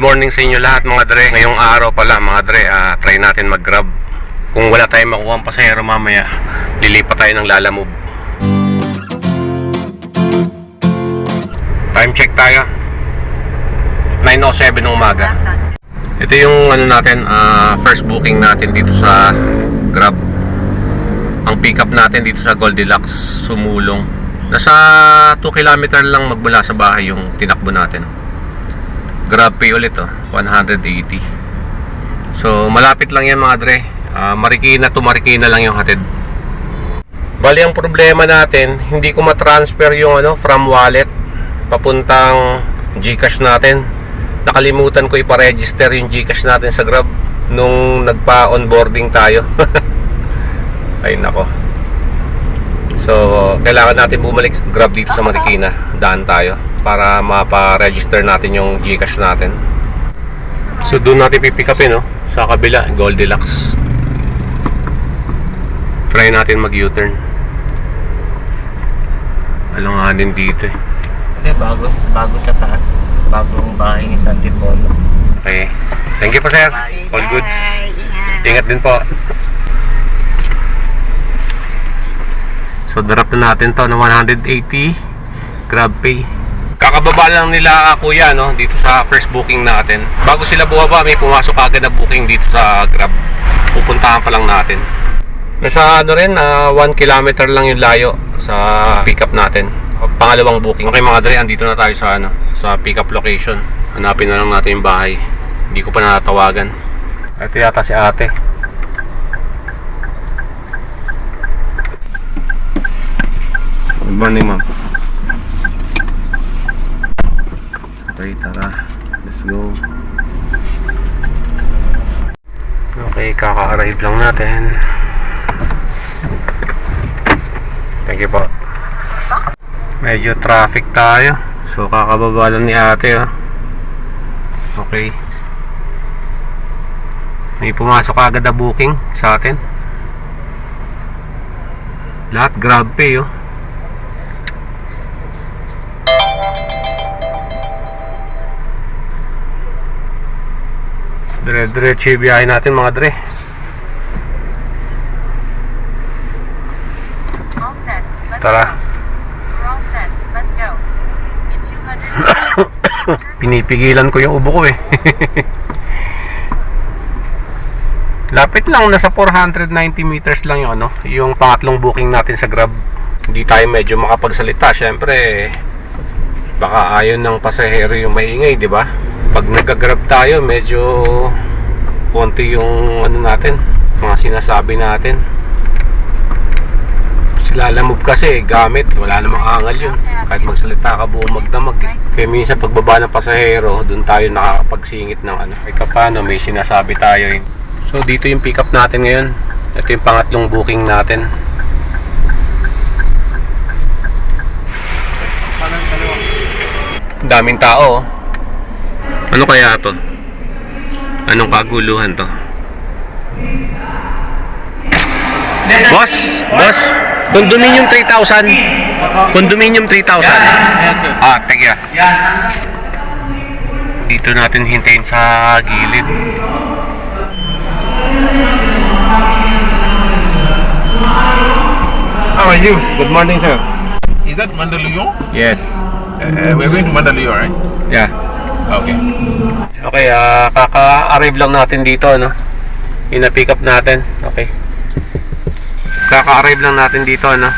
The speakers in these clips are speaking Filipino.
morning sa inyo lahat mga dre. Ngayong araw pala mga dre, ah, try natin mag-grab. Kung wala tayong makuha ang pasahero mamaya, lilipat tayo ng lalamove. Time check tayo. 9.07 ng umaga. Ito yung ano natin, ah, first booking natin dito sa Grab. Ang pick up natin dito sa Goldilocks, Sumulong. Nasa 2 kilometer lang magmula sa bahay yung tinakbo natin. Grab pay ulit oh, 180. So malapit lang yan mga dre. Ah, Marikina to Marikina lang yung hatid. Bali ang problema natin, hindi ko ma-transfer yung ano from wallet papuntang GCash natin. Nakalimutan ko ipa-register yung GCash natin sa Grab nung nagpa-onboarding tayo. Ay nako. So, kailangan natin bumalik Grab dito sa Marikina. Daan tayo para mapa-register natin yung GCash natin. So, doon natin pipick upin, no? Sa kabila, Goldilocks. Try natin mag-U-turn. Alanganin dito eh. Hindi, bago, bago sa taas. Bagong bahay ni Santipolo. Okay. Thank you po, sir. All goods. Ingat din po. So, drop na natin to na 180 Grab Pay. Kakababa lang nila kuya no dito sa first booking natin. Bago sila bumaba, may pumasok agad na booking dito sa Grab. Pupuntahan pa lang natin. Nasa ano rin, 1 kilometer lang yung layo sa pickup natin. Pangalawang booking. Okay mga dre, andito na tayo sa ano, sa pickup location. Hanapin na lang natin yung bahay. Hindi ko pa natatawagan. Ito yata si ate. Good morning, ma'am. Okay, tara. Let's go. Okay, kaka-arrive lang natin. Thank you po. Medyo traffic tayo. So, kakababa lang ni ate, oh. Okay. May pumasok agad na booking sa atin. Lahat grab pay, oh. Dire-diretso yung biyahe natin mga dre. Tara. go. We're all set. Let's go. In 200 Pinipigilan ko yung ubo ko eh. Lapit lang, nasa 490 meters lang yung ano, yung pangatlong booking natin sa Grab. Hindi tayo medyo makapagsalita, syempre baka ayon ng pasahero yung maingay, di ba? Pag nag-grab tayo, medyo konti yung ano natin, mga sinasabi natin. Silalamove kasi gamit, wala namang angal yun. Kahit magsalita ka buong magdamag eh. Kaya minsan pagbaba ng pasahero, doon tayo nakakapagsingit ng ano. Kahit paano may sinasabi tayo eh. So dito yung pick up natin ngayon. Ito yung pangatlong booking natin. Daming tao. Ano kaya to? Anong kaguluhan to? Boss, boss, condominium 3,000. Condominium 3,000. Ah, teka. Dito natin hintayin sa gilid. How are you? Good morning, sir. Is that Mandaluyong? Yes. Uh, we're going to Mandaluyong, right? Yeah. Okay. Okay, ah kaka-arrive lang natin dito, no? Yung na-pick up natin. Okay. Kaka-arrive lang natin dito, no?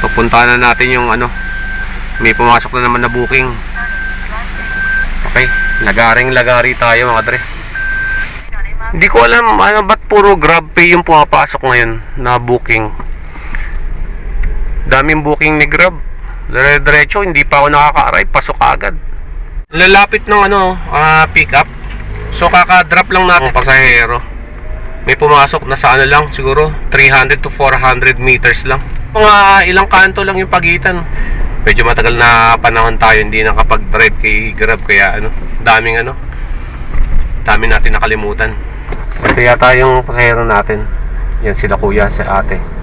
So, puntahan na natin yung ano. May pumasok na naman na booking. Okay. Lagaring-lagari tayo, mga dre. Hindi ko alam, ano, ba't puro grab pay yung pumapasok ngayon na booking. Daming booking ni Grab. Dire-diretso, hindi pa ako nakaka-arrive, pasok agad. Lalapit ng ano, ah, pick up. So kaka-drop lang natin ang pasahero. May pumasok na sa ano lang, siguro 300 to 400 meters lang. Mga ilang kanto lang yung pagitan. Medyo matagal na panahon tayo hindi nakapag-drive kay Grab kaya ano, daming ano, dami natin nakalimutan. Ito yata yung pasahero natin. Yan sila kuya, si ate.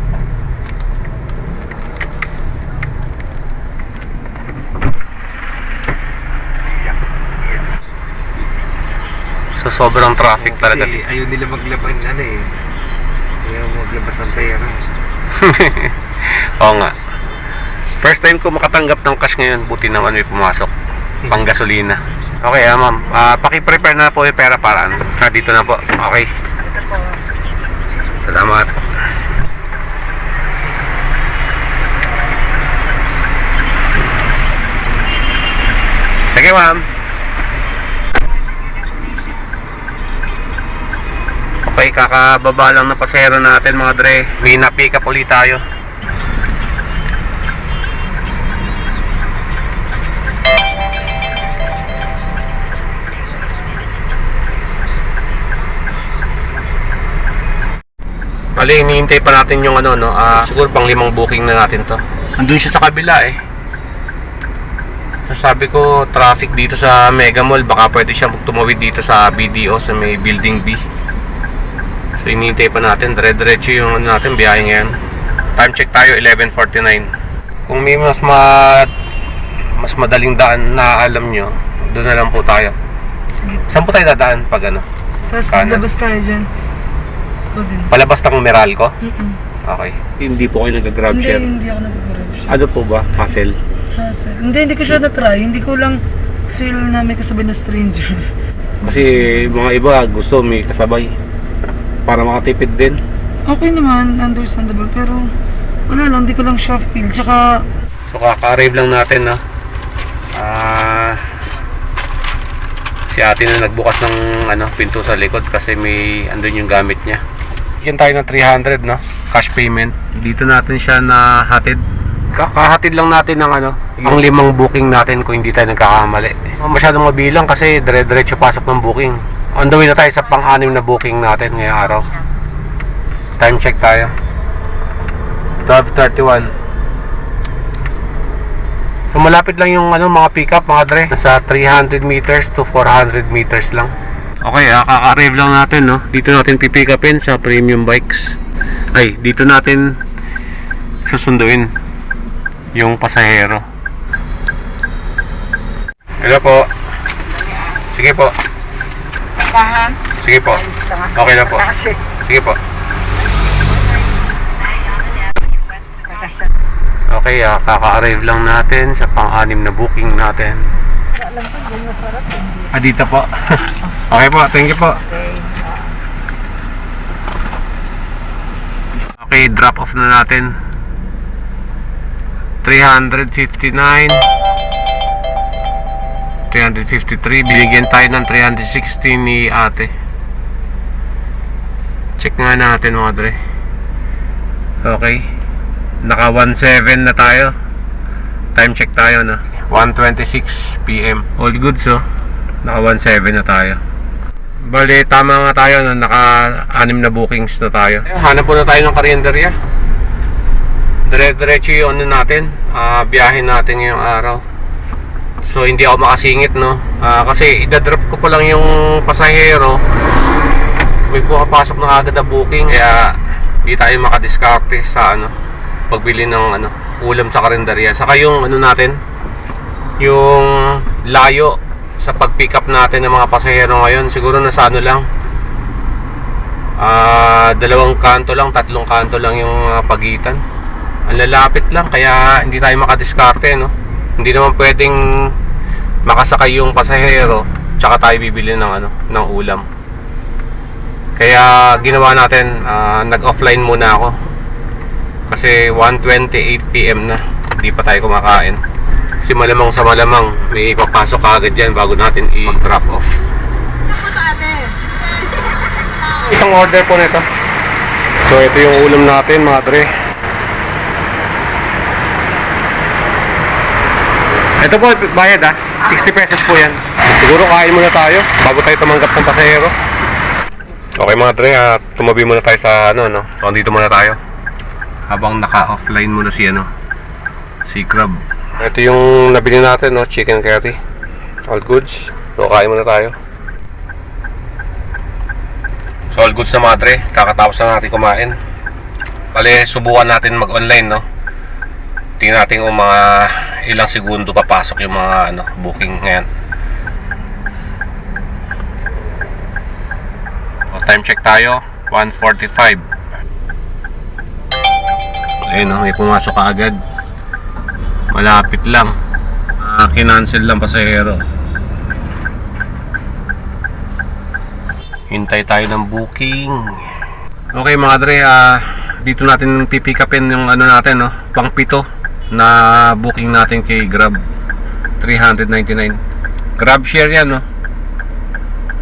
So sobrang traffic talaga Kasi dito. ayaw nila maglaban ano eh. Ayaw maglabas ng pera. Oo nga. First time ko makatanggap ng cash ngayon, buti naman may pumasok. Pang gasolina. Okay, ah, ma'am. Ah, paki-prepare na po yung pera para ano. Ah, dito na po. Okay. Salamat. Sige, ma'am. Okay, kakababa lang na pasero natin mga dre. May na-pick up ulit tayo. Mali, hinihintay pa natin yung ano, no? Ah, siguro pang limang booking na natin to. Andun siya sa kabila eh. Sabi ko, traffic dito sa Mega Mall. Baka pwede siya tumawid dito sa BDO sa may Building B. So, hinihintay pa natin. Dire-diretso yung ano natin, biyahe ngayon. Time check tayo, 11.49. Kung may mas ma mas madaling daan na alam nyo, doon na lang po tayo. Saan po tayo dadaan pag ano? Tapos Kanan. labas tayo dyan. Pwede na. Palabas ng Meralco? Mm-mm. Okay. Hindi po kayo nag-grab Hindi, share. hindi ako nag-grab share. Ano po ba? Hassle? Hassle. Hindi, hindi ko siya na-try. Hindi ko lang feel na may kasabay na stranger. Kasi mga iba gusto may kasabay. Para makatipid din. Okay naman, understandable. Pero wala lang, hindi ko lang siya feel. Tsaka, So kaka-arrive lang natin no. Ah si ate na nagbukas ng ano, pinto sa likod kasi may andun yung gamit niya. Bigyan tayo ng 300 no, cash payment. Dito natin siya na hatid. Kakahatid lang natin ng ano, yung limang booking natin kung hindi tayo nagkakamali. Masyadong mabilang kasi dire-diretso pasok ng booking. On the way na tayo sa pang-anim na booking natin ngayong araw. Time check tayo. 12.31. So malapit lang yung ano mga pickup mga dre. Nasa 300 meters to 400 meters lang. Okay, ah, kaka-arrive lang natin no. Dito natin pipick upin sa premium bikes. Ay, dito natin susunduin yung pasahero. Hello po. Sige po. Sige po. Okay na po. Sige po. Okay, ah, kaka-arrive lang natin sa pang-anim na booking natin. Ah, dito po. okay po, thank you po. Okay, drop off na natin. 359 353 binigyan tayo ng 360 ni ate. Check nga natin mga dre. Okay. Naka 17 na tayo. Time check tayo na 1.26 p.m. all good so naka 17 na tayo. Bali tama nga tayo no? naka 6 na bookings na tayo. Hanap po na tayo ng karinderya dire-diretso yung ano natin ah biyahe natin ngayong araw so hindi ako makasingit no? Ah, kasi idadrop ko pa lang yung pasahero. May pumapasok na agad na booking. Kaya di tayo makadiskarte sa ano pagbili ng ano ulam sa karinderya. Saka yung ano natin yung layo sa pag-pick up natin ng mga pasahero ngayon siguro nasa ano lang ah dalawang kanto lang tatlong kanto lang yung ah, pagitan. Ang lalapit lang kaya hindi tayo makadiskarte no hindi naman pwedeng makasakay yung pasahero tsaka tayo bibili ng ano ng ulam. Kaya ginawa natin ah, nag-offline muna ako. Kasi 1.28 PM na hindi pa tayo kumakain. Kasi malamang sa malamang may papasok agad yan bago natin i-drop off. Isang order po nito. So ito yung ulam natin mga dre ito po bayad ah 60 pesos po yan siguro kain muna tayo bago tayo tumanggap ng pasahero Okay mga dre, ah, tumabi muna tayo sa ano no. So andito muna tayo. Habang naka-offline muna si ano si Crab. Ito yung nabili natin no, chicken curry. All goods. So kain muna tayo. So all goods na mga dre, kakatapos na natin kumain. Bale, subukan natin mag-online no. Tingnan natin kung mga ilang segundo papasok yung mga ano booking ngayon. Time check tayo, 1.45. Ayun oh, may pumasok ka agad. Malapit lang. Ah, kinancel lang pasahero. Hintay tayo ng booking. Okay mga dre, ah, dito natin pipick yung ano natin, no? Pang pito na booking natin kay Grab. 399. Grab share yan, no?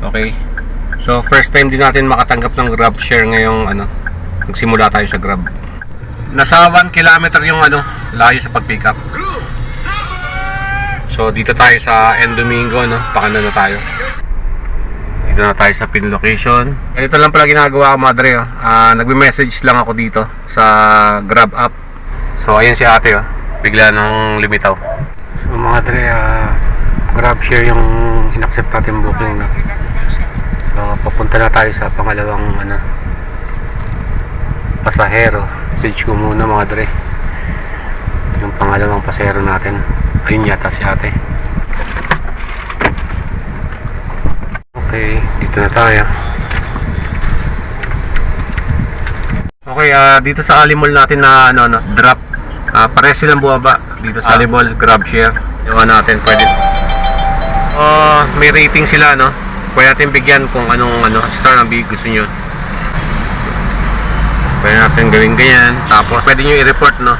Okay. So, first time din natin makatanggap ng Grab share ngayong ano, nagsimula tayo sa Grab. Nasa 1 kilometer yung ano, layo sa pag-pick up. So, dito tayo sa End Domingo, no? Pakanda na tayo. Dito na tayo sa pin location. Ganito lang pala ginagawa ko, madre. Oh. Ah, nagme-message lang ako dito sa Grab app. So, ayun si ate, oh. Bigla nang limitaw. So, mga dre, ah, Grab share yung inaccept natin booking, destination. So, papunta na tayo sa pangalawang ano, pasahero. Message ko muna mga dre. Yung pangalawang pasahero natin. Ayun yata si ate. Okay, dito na tayo. Okay, ah dito sa Alimol natin na ano, no, drop. Ah pares silang bumaba dito sa Alimol Grab Share. Ewan natin, pwede. Ah, may rating sila, no? Pwede natin bigyan kung anong ano, star ang big gusto nyo. Pwede natin gawin ganyan. Tapos pwede nyo i-report, no?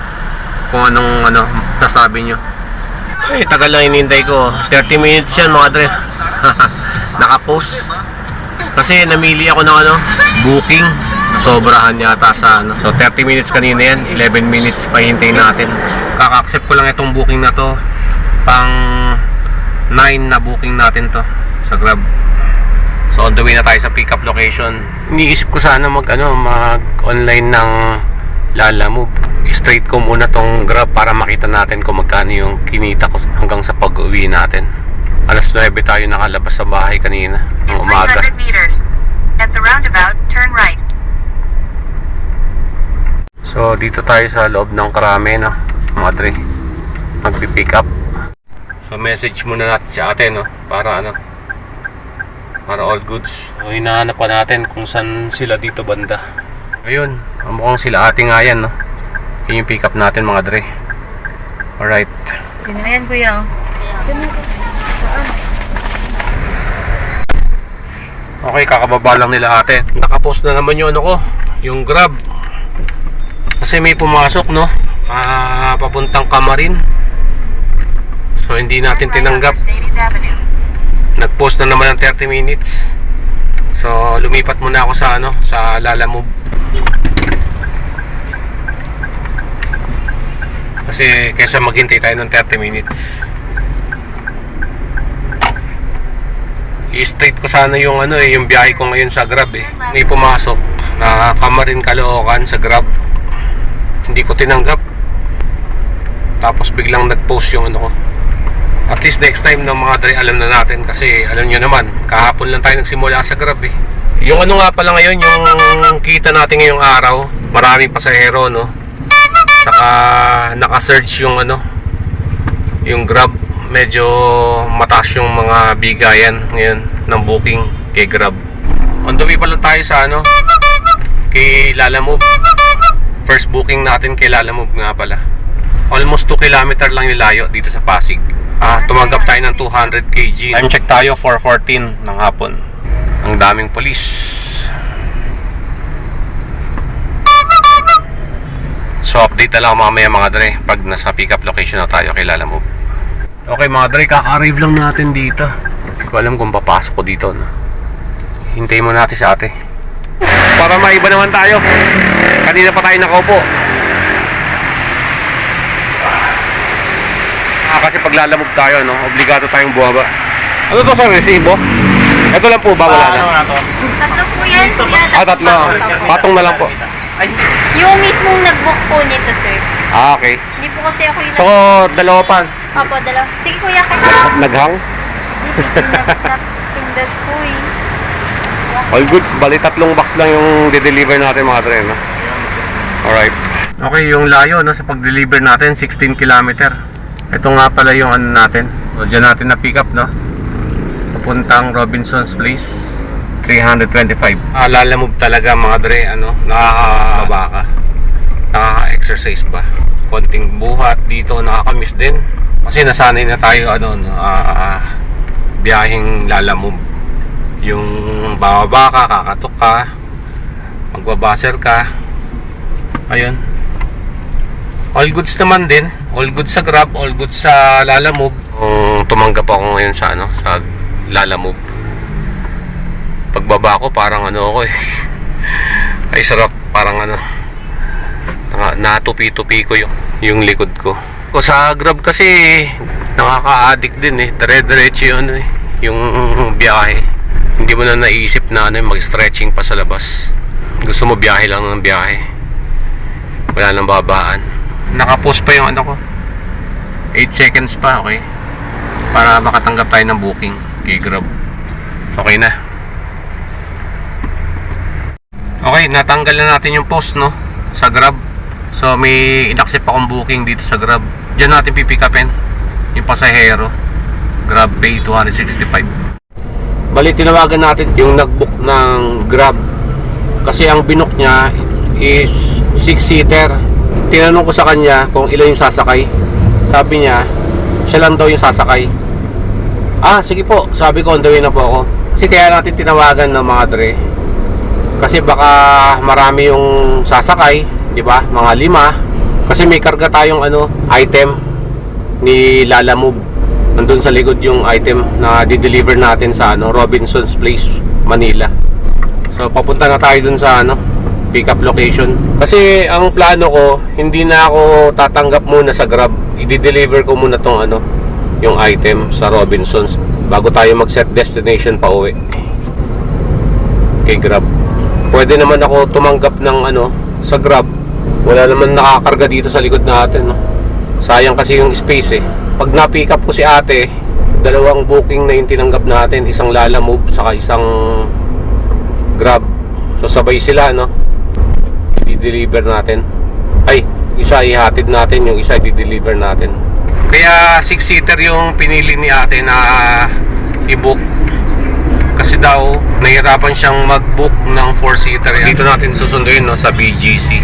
Kung anong ano, sasabi nyo. Ay, tagal lang inintay ko. 30 minutes yan, mga dre. Nakapost. Kasi namili ako ng ano, booking. Sobrahan yata sa ano. So 30 minutes kanina yan, 11 minutes pa hintayin natin. Kaka-accept ko lang itong booking na to. Pang 9 na booking natin to sa Grab. So on the way na tayo sa pickup location. Iniisip ko sana mag ano, mag online ng Lala Move. Straight ko muna tong Grab para makita natin kung magkano yung kinita ko hanggang sa pag-uwi natin. Alas 9 tayo nakalabas sa bahay kanina ng umaga. 300 meters. At the roundabout, turn right. So dito tayo sa loob ng karame no, mga dre. Magpi-pick up. So message muna natin si ate no, para ano, para all goods. So hinahanap pa natin kung saan sila dito banda. Ayun, ang mukhang sila ate nga yan no. Yun yung pick up natin mga dre. Alright. Ayan, kuya. Okay, kakababa lang nila ate. Nakapost na naman yung ano ko, yung grab. Kasi may pumasok, no? Ah, papuntang Kamarin. So, hindi natin tinanggap. Nag-post na naman ng 30 minutes. So, lumipat muna ako sa ano, sa Lala Move. Kasi kaysa maghintay tayo ng 30 minutes. I-straight ko sana yung ano eh, yung biyahe ko ngayon sa Grab eh. May pumasok na Kamarin Caloocan sa Grab. Hindi ko tinanggap. Tapos biglang nag-post yung ano ko. At least next time ng mga dre alam na natin kasi alam nyo naman, kahapon lang tayo nagsimula sa Grab eh. Yung ano nga pala ngayon, yung kita natin ngayong araw, maraming pasahero no. Saka naka-surge yung ano, yung Grab. Medyo mataas yung mga bigayan ngayon ng booking kay Grab. On the way pa lang tayo sa ano, kay Lalamove. First booking natin kay Lalamove nga pala. Almost 2 kilometer lang yung layo dito sa Pasig. Ah, tumanggap tayo ng 200 kg. Time check tayo 4.14 ng hapon. Ang daming polis. So update na lang mamaya mga dre pag nasa pick up location na tayo kay Lalamove. Okay mga dre, kaka-arrive lang natin dito. Hindi ko alam kung papasok ko dito. No? Hintayin mo natin sa ate. Para maiba naman tayo. Kanina pa tayo nakaupo. Ah, kasi paglalamog tayo, no? Obligado tayong bumaba. Ano to sa resibo? Ito lang po ba? Wala na. Tatlo po yan, kuya. Ah, tatlo. Patong na lang po. Yung mismong nag-book po nito, sir. Ah, okay. Hindi po kasi ako yung So, dalawa pa. nag- Opo, dalawa. Sige, kuya, kaya. Naghang? Napindot po eh. All goods, bali tatlong box lang yung de-deliver natin mga tre, no? Alright. Okay, yung layo no, sa pag-deliver natin, 16 kilometer. Ito nga pala yung ano natin. O, dyan natin na pick up, no? Papuntang Robinson's Place. 325. Ah, lalamove talaga mga dre, ano, nakakababa ka. Nakaka-exercise ba? Konting buhat dito, nakakamiss din. Kasi nasanay na tayo, ano, no, ah, biyaheng lalamove. Yung bababa ka, kakatok ka, magbabaser ka. Ayun. All goods naman din. All goods sa Grab, all goods sa Lalamove. Kung tumanggap ako ngayon sa ano, sa Lalamove. Pagbaba ko parang ano ako eh. Ay sarap, parang ano. na- Natupi-tupi ko yung, yung likod ko. O sa Grab kasi nakaka-addict din eh. Dire-diretso ano eh. Yung biyahe. Hindi mo na naisip na ano, mag-stretching pa sa labas. Gusto mo biyahe lang ng biyahe. Wala nang babaan. Nakapost pa yung ano ko. 8 seconds pa, okay? Para makatanggap tayo ng booking kay Grab. Okay na. Okay, natanggal na natin yung post, no? Sa Grab. So, may inaccept akong booking dito sa Grab. Diyan natin pipikapin yung pasahero. Grab Pay 265. Bali, tinawagan natin yung nagbook ng Grab. Kasi ang binok niya is 6-seater. Tinanong ko sa kanya kung ilan yung sasakay. Sabi niya, siya lang daw yung sasakay. Ah, sige po. Sabi ko, on the way na po ako. Kasi kaya natin tinawagan ng mga dre. Kasi baka marami yung sasakay, di ba? Mga lima. Kasi may karga tayong ano, item ni Lala Move. Nandun sa likod yung item na di-deliver natin sa ano, Robinson's Place, Manila. So papunta na tayo dun sa ano, pick up location. Kasi ang plano ko, hindi na ako tatanggap muna sa Grab. I-deliver ko muna tong ano, yung item sa Robinsons bago tayo mag-set destination pa uwi. Kay Grab. Pwede naman ako tumanggap ng ano sa Grab. Wala naman nakakarga dito sa likod natin, no. Sayang kasi yung space eh. Pag na-pick up ko si ate, dalawang booking na yung tinanggap natin, isang Lala Move saka isang Grab. So sabay sila, no? I-deliver natin. Ay, isa ihatid natin, yung isa i-deliver natin. Kaya 6-seater yung pinili ni ate na i-book. Kasi daw, nahirapan siyang mag-book ng 4-seater. Dito natin susunduin, no? Sa BGC.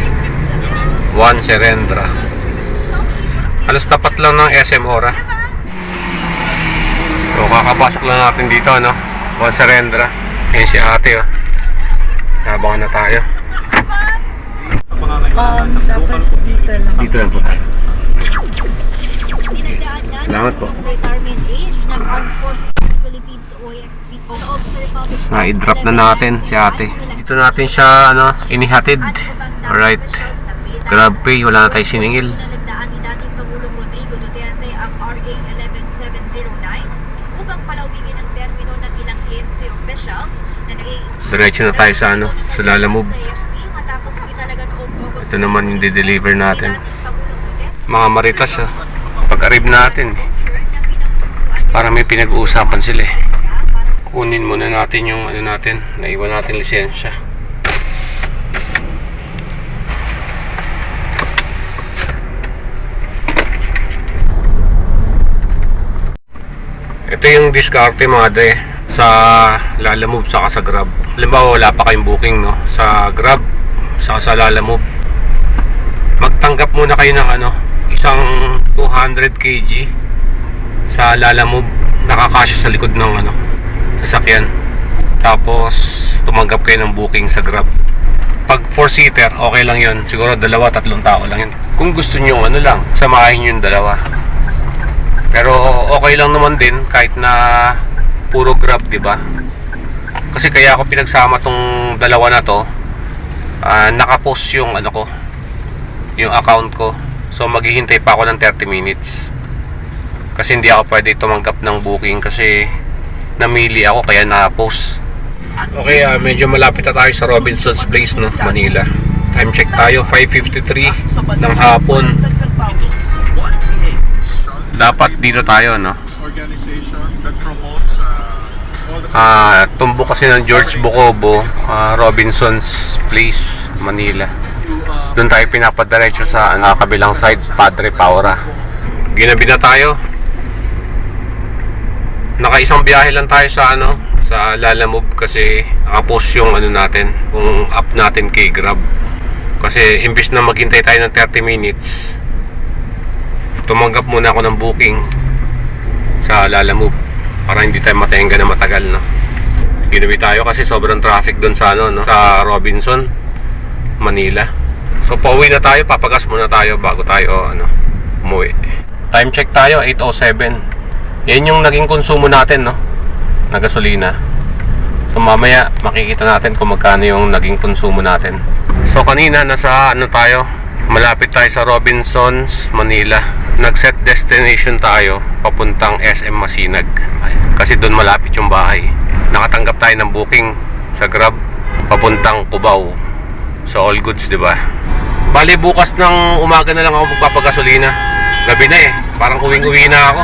Juan Serendra. Halos tapat lang ng SM Ora. So, kakapasok lang natin dito, no? Juan Serendra. Ayan si ate, oh. Nabangan na tayo. Um, tapos dito lang. Dito lang po tayo. Salamat po. of Na-drop na natin si ate. Dito natin siya ano, inihatid. Alright. Grab pay, wala na tayo siningil. Diretso na tayo sa ano, sa noong August Ito naman yung de-deliver natin. Mga maritas ah. Pag-arrive natin, para may pinag-uusapan sila eh. Kunin muna natin yung ano natin, naiwan natin lisensya. Ito yung diskarte mga de sa Lalamove saka sa Grab. Halimbawa wala pa kayong booking no sa Grab saka sa Lalamove. Magtanggap muna kayo ng ano, isang 200 kg sa Lalamove nakakasya sa likod ng ano, sasakyan. Tapos tumanggap kayo ng booking sa Grab. Pag 4-seater, okay lang yun. Siguro dalawa, tatlong tao lang yun. Kung gusto nyo, ano lang, samahin yung dalawa. Pero okay lang naman din kahit na puro Grab, 'di ba? Kasi kaya ako pinagsama tong dalawa na to. ah, nakapost yung ano ko, yung account ko. So maghihintay pa ako ng 30 minutes. Kasi hindi ako pwede tumanggap ng booking kasi namili ako kaya na-post. Okay, ah, medyo malapit na tayo sa Robinson's Place, no, Manila. Time check tayo, 5.53 ng hapon. Dapat dito tayo, no? Uh, tumbo kasi ng George Bocobo, ah, Robinson's Place, Manila. Doon tayo pinapadiretso sa ano, kabilang side, Padre Paura. Ginabi na tayo. Nakaisang biyahe lang tayo sa ano, sa Lalamove kasi nakapost yung ano natin, yung app natin kay Grab. Kasi imbis na maghintay tayo ng 30 minutes, tumanggap muna ako ng booking sa Lalamove para hindi tayo matayenga na matagal, no? Ginawi tayo kasi sobrang traffic doon sa ano, no? Sa Robinson, Manila. So pauwi na tayo, papagas muna tayo bago tayo ano, umuwi. Time check tayo, 8.07. Yan yung naging konsumo natin, no? Na gasolina. So mamaya makikita natin kung magkano yung naging konsumo natin. So kanina nasa ano tayo? Malapit tayo sa Robinsons, Manila. Nag-set destination tayo papuntang SM Masinag. Kasi doon malapit yung bahay. Nakatanggap tayo ng booking sa Grab papuntang Cubao. So all goods, 'di ba? Bali bukas ng umaga na lang ako magpapagasolina. Gabi na eh. Parang uwing-uwi na ako.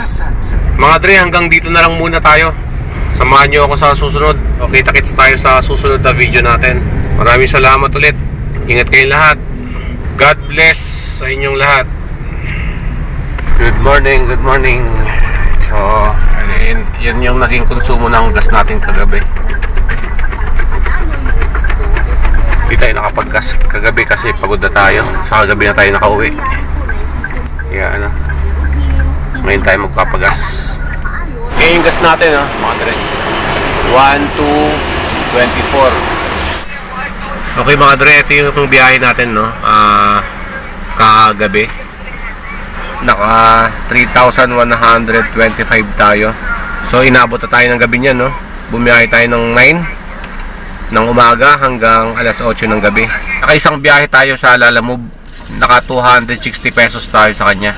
Mga Dre, hanggang dito na lang muna tayo. Samahan nyo ako sa susunod. O kita-kits tayo sa susunod na video natin. Maraming salamat ulit. Ingat kayong lahat. God bless sa inyong lahat. Good morning, good morning. So, yun, yun yung naging konsumo ng gas natin kagabi. Hindi tayo nakapagkas kagabi kasi pagod na tayo. Sa kagabi na tayo nakauwi. Kaya ano, ngayon tayo magpapagas. Ngayon yung gas natin, ha, mga dre. 1, 2, 24. Okay mga dre, ito yung biyahe natin, no? Ah, kagabi. Naka 3,125 tayo. So, inabot na tayo ng gabi niyan, no? Bumiyahe tayo ng 9 ng umaga hanggang alas 8 ng gabi. Naka isang biyahe tayo sa Lalamove. Naka 260 pesos tayo sa kanya.